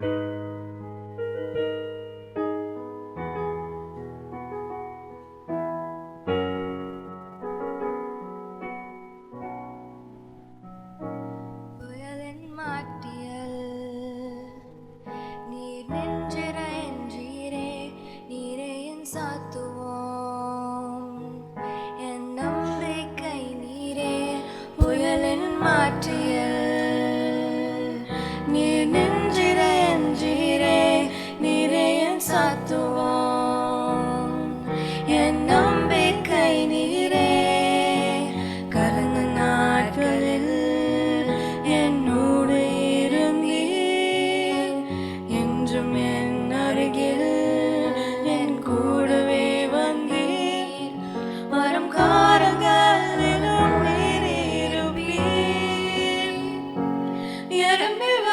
Música என் சாத்துவோம் என் நம்பிக்கை நீரே. கடந்த நாட்களில் என்னோடு இருந்தீர். என்றும் என் அருகில் என் கூடவே வந்தீர். வரும் காலங்களிலும் நீர் இருப்பீர். எறும்பி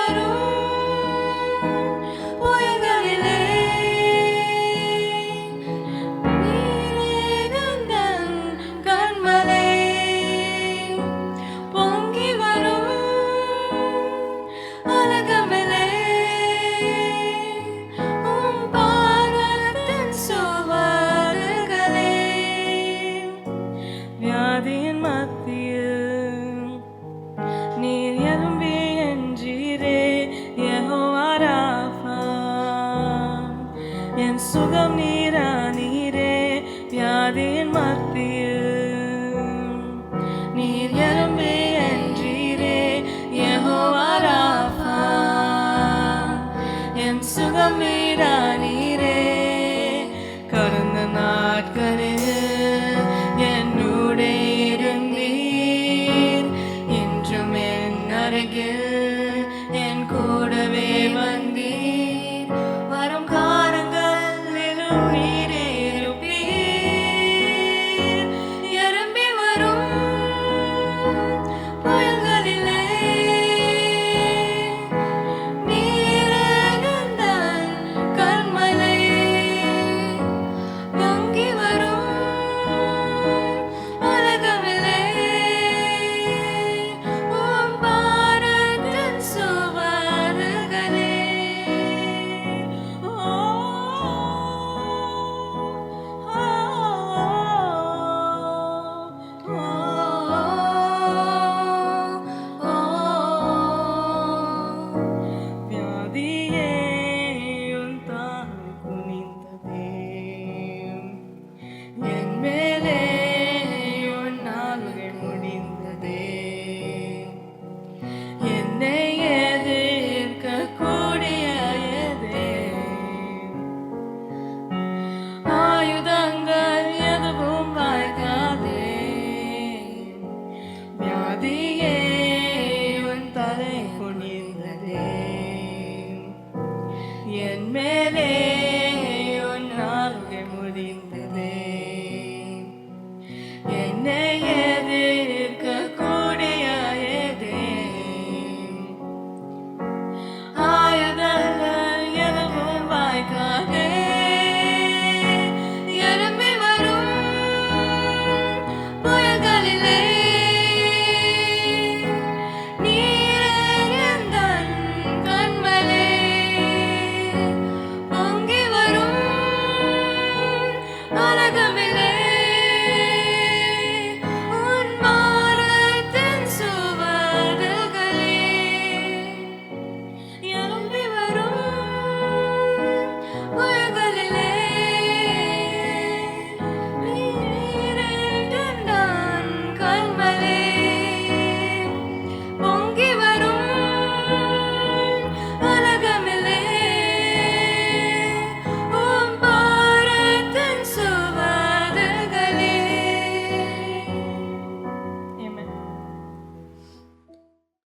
என் சுகம் நீரா நீரே வியாதியின் மத்தியில். நீர் எறும்பே என்றீரே யெகோவாராஃபா என் சுகம் நீரா நீரே கடந்த நாட்களில் என்னுடைய என்றும் என் அருகில் என் கூட